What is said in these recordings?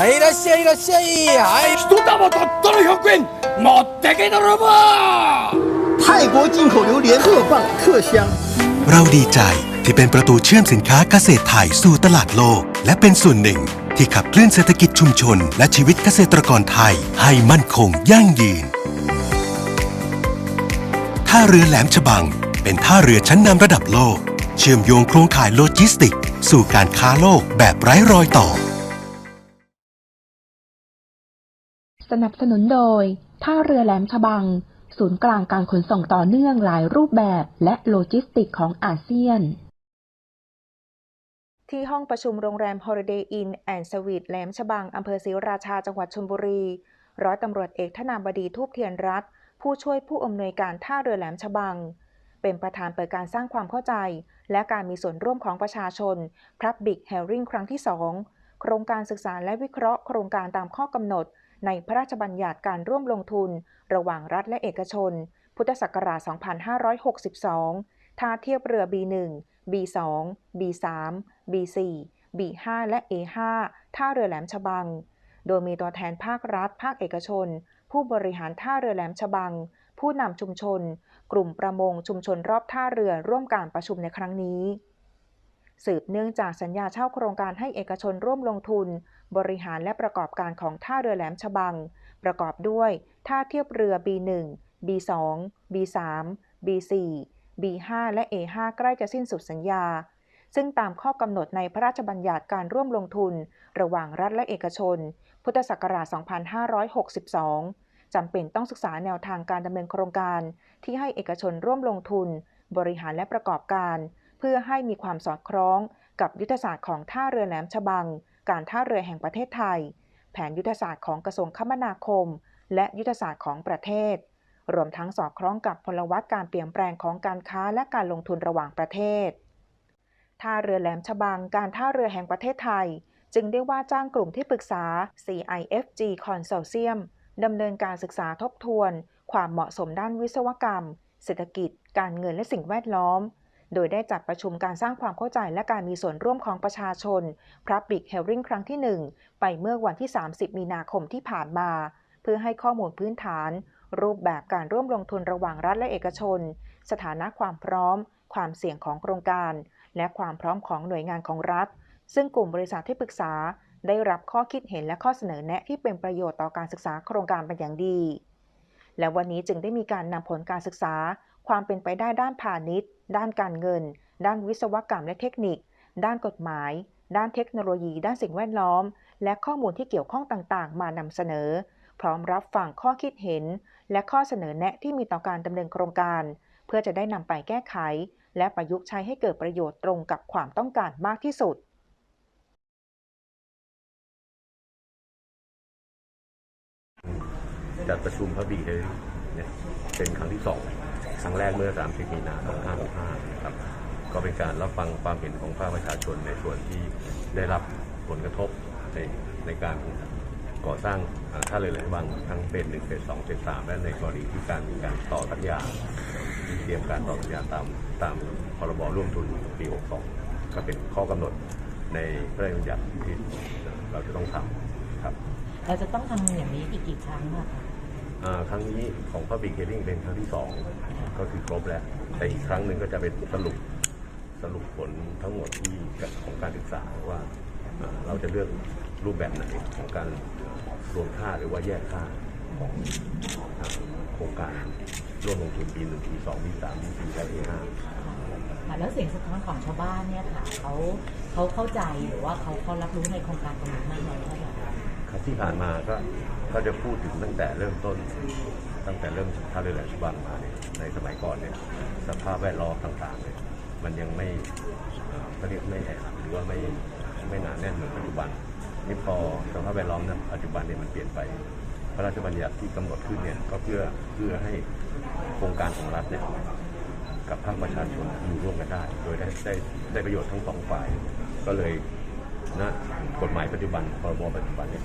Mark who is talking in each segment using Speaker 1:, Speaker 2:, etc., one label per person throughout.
Speaker 1: はいいらっしゃいいらっしゃいはい
Speaker 2: 一玉たったの100円持ってけ泥棒
Speaker 3: 泰国进口榴莲特棒特香。
Speaker 4: เราดีใจที่เป็นประตูเชื่อมสินค้าเกษตรไทยสู่ตลาดโลก และเป็นส่วนหนึ่งที่ขับเคลื่อนเศรษฐกิจชุมชน และชีวิตเกษตรกรไทย ให้มั่นคงยั่งยืน ท่าเรือแหลมฉบัง เป็นท่าเรือชั้นนำระดับโลก เชื่อมโยงโครงข่ายโลจิสติก สู่การค้าโลกแบบไร้รอยต่อ
Speaker 5: สนับสนุนโดย ท่าเรือแหลมฉบัง ศูนย์กลางการขนส่งต่อเนื่องหลายรูปแบบและโลจิสติกของอาเซียน
Speaker 6: ที่ห้องประชุมโรงแรม Holiday Inn and Suites แหลมฉบังอำเภอศรีราชาจังหวัดชลบุรี ร้อยตำรวจเอกธนาบดีทูปเทียนรัตน์ผู้ช่วยผู้อำนวยการท่าเรือแหลมฉบัง เป็นประธานเปิดการสร้างความเข้าใจ และการมีส่วนร่วมของประชาชน Public Hearing ครั้งที่2โครงการศึกษาและวิเคราะห์โครงการตามข้อกำหนด ในพระราชบัญญัติการร่วมลงทุน ระหว่างรัฐและเอกชน พุทธศักราช 2562 ท่าเทียบเรือ B1 B2 B3 B4 B5 และ A5 ท่าเรือแหลมฉบัง โดยมีตัวแทนภาครัฐ ภาคเอกชน ผู้บริหารท่าเรือแหลมฉบัง ผู้นำชุมชน กลุ่มประมงชุมชนรอบท่าเรือร่วมการประชุมในครั้งนี้ สืบเนื่องจากสัญญาเช่าโครงการให้เอกชนร่วมลงทุน บริหารและประกอบการของท่าเรือแหลมฉบัง ประกอบด้วย ท่าเทียบเรือ B1 B2 B3 B4 B5 และ A5 ใกล้จะสิ้นสุดสัญญา ซึ่งตามข้อกำหนดในพระราชบัญญัติการร่วมลงทุน ระหว่างรัฐและเอกชน พุทธศักราช 2562 จำเป็นต้องศึกษาแนวทางการดำเนินโครงการ ที่ให้เอกชนร่วมลงทุน บริหารและประกอบการ พื่อให้มีความสอดคล้องกับยุทธศาสตร์ของท่าเรือแหลมฉบัง การท่าเรือแห่งประเทศไทย แผนยุทธศาสตร์ของกระทรวงคมนาคม และยุทธศาสตร์ของประเทศ รวมทั้งสอดคล้องกับพลวัตการเปลี่ยนแปลงของการค้าและการลงทุนระหว่างประเทศ ท่าเรือแหลมฉบัง การท่าเรือแห่งประเทศไทย จึงได้ว่าจ้างกลุ่มที่ปรึกษา CIFG Consortium ดำเนินการศึกษาทบทวน ความเหมาะสมด้านวิศวกรรม เศรษฐกิจ การเงินและสิ่งแวดล้อม โดยได้จัดประชุมการสร้างความเข้าใจและการมีส่วนร่วมของประชาชน Public Hearing ครั้งที่ 1 ไปเมื่อวันที่ 30 มีนาคมที่ผ่านมา เพื่อให้ข้อมูลพื้นฐาน รูปแบบการร่วมลงทุนระหว่างรัฐและเอกชน สถานะความพร้อม ความเสี่ยงของโครงการ และความพร้อมของหน่วยงานของรัฐ ซึ่งกลุ่มบริษัทที่ปรึกษา ได้รับข้อคิดเห็นและข้อเสนอแนะที่เป็นประโยชน์ต่อการศึกษาโครงการเป็นอย่างดีและวันนี้จึงได้มีการนำผลการศึกษา ความเป็นไปได้ด้านพาณิชย์ ด้านการเงิน ด้านวิศวกรรมและเทคนิค ด้านกฎหมาย ด้านเทคโนโลยี ด้านสิ่งแวดล้อม และข้อมูลที่เกี่ยวข้องต่างๆ มานำเสนอ พร้อมรับฟังข้อคิดเห็น และข้อเสนอแนะที่มีต่อการดำเนินโครงการ เพื่อจะได้นำไปแก้ไข และประยุกต์ใช้ให้เกิดประโยชน์ตรงกับความต้องการมากที่สุด
Speaker 7: จัดประชุมพระบีเลยเนี่ยเป็นครั้งที่สอง ครั้งแรกเมื่อ 30 มีนาคม2565นะครับก็เป็นการรับฟังความเห็นของภาคประชาชนในส่วนที่ได้รับผลกระทบในในการก่อสร้างท่าเรือแหลมฉบังทั้งเฟสหนึ่งเฟสสองเฟสสามและในกรณีที่การมีการต่อสัญญาที่เตรียมการต่อสัญญาตามตามพรบร่วมทุนปี 62 ก็เป็นข้อกำหนดในพระราชบัญญัติที่เราจะต้องทำครับ
Speaker 8: เราจะต้องทำอย่างนี้อีกกี่ครั้งอะคะ
Speaker 7: อ่า ครั้งนี้ของ Public Hearing เป็นครั้งที่สองก็คือครบแล้ว แต่อีกครั้งหนึ่งก็จะเป็นสรุปสรุปผลทั้งหมดที่ของการศึกษาว่าเราจะเลือกรูปแบบไหนของการรวมค่าหรือว่าแยกค่าของโครงการร่วมลงทุนปีหนึ่งปีสองปีสามปีสี่และปีห้า
Speaker 8: ค่ะแล้วเสียงสะท้อนของชาวบ้านเนี่ยค่ะเขาเขาเข้าใจหรือว่าเขาเขารับรู้ในโครงการตรงนี้มากน้อยเท่าไหร่
Speaker 7: ครับ ที่ผ่านมาก็ก็จะพูดถึงตั้งแต่เริ่มต้น ตั้งแต่เริ่มท่าเรือแหลมฉบังมาเนี่ยในสมัยก่อนเนี่ยสภาพแวดล้อมต่างๆเนี่ยมันยังไม่เขาเรียกไม่แออัดหรือว่าไม่ไม่หนาแน่นเหมือนปัจจุบันนี่พอสภาพแวดล้อมนะปัจจุบันเนี่ยมันเปลี่ยนไป พระราชบัญญัติที่กำหนดขึ้นเนี่ยก็เพื่อเพื่อให้โครงการของรัฐเนี่ยกับภาคประชาชนอยู่ร่วมกันได้ โดยได้ได้ได้ประโยชน์ทั้งสองฝ่าย ก็เลย ณกฎหมายปัจจุบันพรบปัจจุบันเนี่ย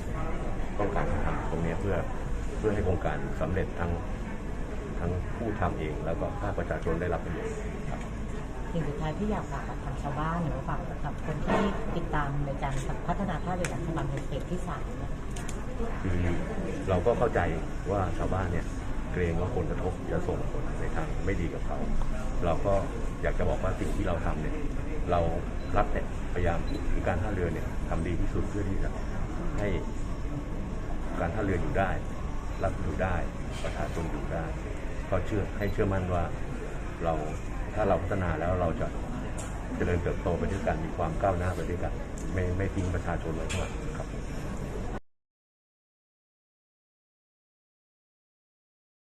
Speaker 7: ต้องการทำตรงเนี้ยเพื่อเพื่อให้โครงการสำเร็จทั้งทั้งผู้ทำเอง แล้วก็ภาคประชาชนได้รับประโยชน์ครับ
Speaker 8: สิ่งสุดท้ายที่อยากฝากกับทางชาวบ้านหรือว่าฝากกับคนที่ติดตามในการพัฒนาท่าเรือแหลมฉบังในเฟสที่สามเนี่ย
Speaker 7: คือเราก็เข้าใจว่าชาวบ้านเนี่ยเกรงว่าผลกระทบจะส่งผลในทางไม่ดีกับเขา เราก็อยากจะบอกว่าสิ่งที่เราทำเนี่ยเรา รักแต่พยายามคือการท่าเรือเนี่ยทำดีที่สุดเพื่อที่จะให้การท่าเรืออยู่ได้ รับอยู่ได้ ประชาชนอยู่ได้ก็เชื่อให้เชื่อมั่นว่าเราถ้าเราพัฒนาแล้วเราจะเจริญเติบโตไปด้วยกันมีความก้าวหน้าไปด้วยกัน ไม่ไม่ทิ้งประชาชนไว้ข้างหลัง